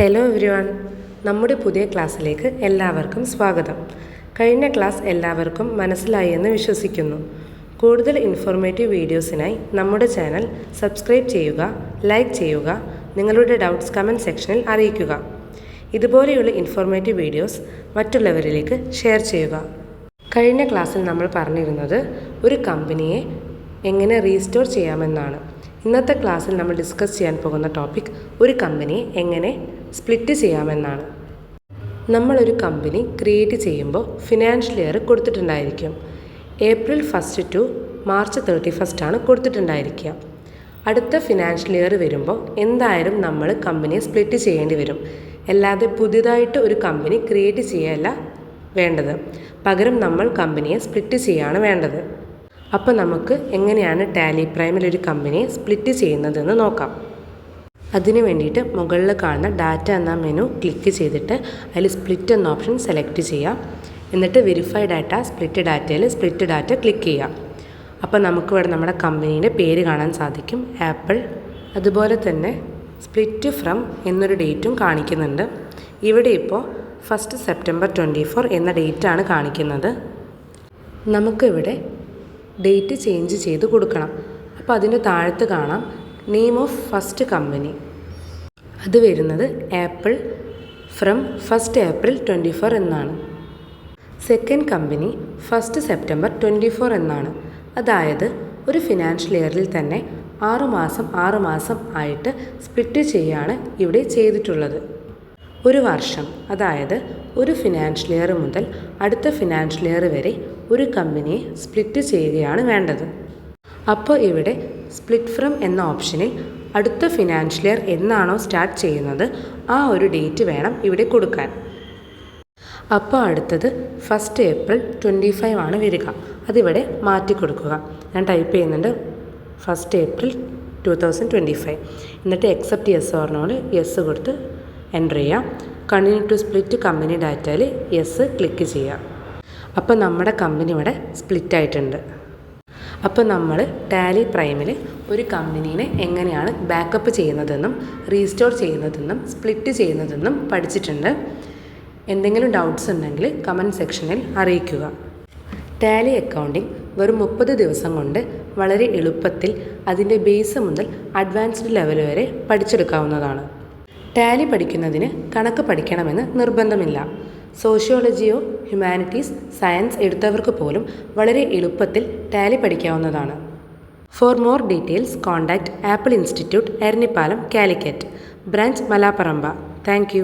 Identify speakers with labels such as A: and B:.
A: Hello everyone നമ്മുടെ പുതിയ ക്ലാസ്സിലേക്ക് എല്ലാവർക്കും സ്വാഗതം. കഴിഞ്ഞ ക്ലാസ് എല്ലാവർക്കും മനസ്സിലായി എന്ന് വിശ്വസിക്കുന്നു. കൂടുതൽ ഇൻഫോർമേറ്റീവ് വീഡിയോസിനായി നമ്മുടെ ചാനൽ സബ്സ്ക്രൈബ് ചെയ്യുക ലൈക്ക് ചെയ്യുക നിങ്ങളുടെ ഡൗട്ട്സ് കമന്റ് സെക്ഷനിൽ അറിയിക്കുക. ഇതുപോലെയുള്ള ഇൻഫോർമേറ്റീവ് വീഡിയോസ് മറ്റുള്ളവരിലേക്ക് ഷെയർ ചെയ്യുക. കഴിഞ്ഞ ക്ലാസ്സിൽ നമ്മൾ പറഞ്ഞിരുന്നത് ഒരു കമ്പനിയെ എങ്ങനെ റീസ്റ്റോർ ചെയ്യാമെന്നാണ്. ഇന്നത്തെ ക്ലാസ്സിൽ നമ്മൾ ഡിസ്കസ് ചെയ്യാൻ പോകുന്ന ടോപ്പിക് ഒരു കമ്പനി എങ്ങനെ സ്പ്ലിറ്റ് ചെയ്യാമെന്നാണ്. നമ്മളൊരു കമ്പനി ക്രിയേറ്റ് ചെയ്യുമ്പോൾ financial year കൊടുത്തിട്ടുണ്ടായിരിക്കും. April first to March thirty first ആണ് കൊടുത്തിട്ടുണ്ടായിരിക്കുക. അടുത്ത ഫിനാൻഷ്യൽ ഇയർ വരുമ്പോൾ എന്തായാലും നമ്മൾ കമ്പനിയെ സ്പ്ലിറ്റ് ചെയ്യേണ്ടി വരും. അല്ലാതെ പുതിയതായിട്ട് ഒരു കമ്പനി ക്രിയേറ്റ് ചെയ്യല്ല വേണ്ടത്. പകരം നമ്മൾ കമ്പനിയെ സ്പ്ലിറ്റ് ചെയ്യാണ് വേണ്ടത്. അപ്പോൾ നമുക്ക് എങ്ങനെയാണ് ടാലി പ്രൈമിൽ ഒരു കമ്പനിയെ സ്പ്ലിറ്റ് ചെയ്യുന്നതെന്ന് നോക്കാം. അതിന് വേണ്ടിയിട്ട് മുകളിൽ കാണുന്ന ഡാറ്റ എന്ന മെനു ക്ലിക്ക് ചെയ്തിട്ട് അതിൽ സ്പ്ലിറ്റ് എന്ന ഓപ്ഷൻ സെലക്ട് ചെയ്യാം. എന്നിട്ട് വെരിഫൈ ഡാറ്റ സ്പ്ലിറ്റ് ഡാറ്റയിൽ സ്പ്ലിറ്റ് ഡാറ്റ ക്ലിക്ക് ചെയ്യാം. അപ്പോൾ നമുക്ക് ഇവിടെ നമ്മുടെ കമ്പനിയുടെ പേര് കാണാൻ സാധിക്കും. ആപ്പിൾ. അതുപോലെ തന്നെ സ്പ്ലിറ്റ് ഫ്രം എന്നൊരു ഡേറ്റും കാണിക്കുന്നുണ്ട്. ഇവിടെ ഇപ്പോൾ ഫസ്റ്റ് സെപ്റ്റംബർ ട്വന്റി ഫോർ എന്ന ഡേറ്റാണ് കാണിക്കുന്നത്. നമുക്കിവിടെ ഡേറ്റ് ചേഞ്ച് ചെയ്ത് കൊടുക്കണം. അപ്പോൾ അതിന്റെ താഴത്ത് കാണാം. Name of first company. അത് വരുന്നത് Apple from first April twenty four എന്നാണ്. Second company first September twenty four എന്നാണ്. അതായത് ഒരു ഫിനാൻഷ്യൽ ഇയറിൽ തന്നെ ആറുമാസം ആറുമാസം ആയിട്ട് സ്പ്ലിറ്റ് ചെയ്യാണ് ഇവിടെ ചെയ്തിട്ടുള്ളത്. ഒരു വർഷം അതായത് ഒരു ഫിനാൻഷ്യൽ ഇയർ മുതൽ അടുത്ത ഫിനാൻഷ്യൽ ഇയർ വരെ ഒരു കമ്പനിയെ സ്പ്ലിറ്റ് ചെയ്യുകയാണ് വേണ്ടത്. അപ്പോൾ ഇവിടെ സ്പ്ലിറ്റ് ഫ്രം എന്ന ഓപ്ഷനിൽ അടുത്ത ഫിനാൻഷ്യൽ ഇയർ എന്നാണോ സ്റ്റാർട്ട് ചെയ്യുന്നത് ആ ഒരു ഡേറ്റ് വേണം ഇവിടെ കൊടുക്കാൻ. അപ്പോൾ അടുത്തത് ഫസ്റ്റ് ഏപ്രിൽ ട്വന്റി ഫൈവ് ആണ് വരിക. അതിവിടെ മാറ്റി കൊടുക്കുക. ഞാൻ ടൈപ്പ് ചെയ്യുന്നുണ്ട് first April two thousand twenty five എന്നിട്ട് accept yes or not yes കൊടുത്ത് എന്റർ ചെയ്യാം. കണ്ടിന്യൂ ടു സ്പ്ലിറ്റ് കമ്പനി ഡാറ്റയിൽ യെസ് ക്ലിക്ക് ചെയ്യാം. അപ്പോൾ നമ്മുടെ കമ്പനി ഇവിടെ സ്പ്ലിറ്റ് ആയിട്ടുണ്ട്. അപ്പോൾ നമ്മൾ ടാലി പ്രൈമിൽ ഒരു കമ്പനീനെ എങ്ങനെയാണ് ബാക്കപ്പ് ചെയ്യുന്നതെന്നും റീസ്റ്റോർ ചെയ്യുന്നതെന്നും സ്പ്ലിറ്റ് ചെയ്യുന്നതെന്നും പഠിച്ചിട്ടുണ്ട്. എന്തെങ്കിലും ഡൗട്ട്സ് ഉണ്ടെങ്കിൽ കമന്റ് സെക്ഷനിൽ അറിയിക്കുക. ടാലി അക്കൗണ്ടിംഗ് വെറും മുപ്പത് ദിവസം കൊണ്ട് വളരെ എളുപ്പത്തിൽ അതിന്റെ ബേസ് മുതൽ അഡ്വാൻസ്ഡ് ലെവൽ വരെ പഠിച്ചെടുക്കാവുന്നതാണ്. ടാലി പഠിക്കുന്നതിന് കണക്ക് പഠിക്കണമെന്ന് നിർബന്ധമില്ല. സോഷ്യോളജിയോ ഹ്യൂമാനിറ്റീസ് സയൻസ് എടുത്തവർക്ക് പോലും വളരെ എളുപ്പത്തിൽ Tally പഠിക്കാവുന്നതാണ്. For more details contact Apple institute Eranhipalam Calicut. Branch Malaparamba. Thank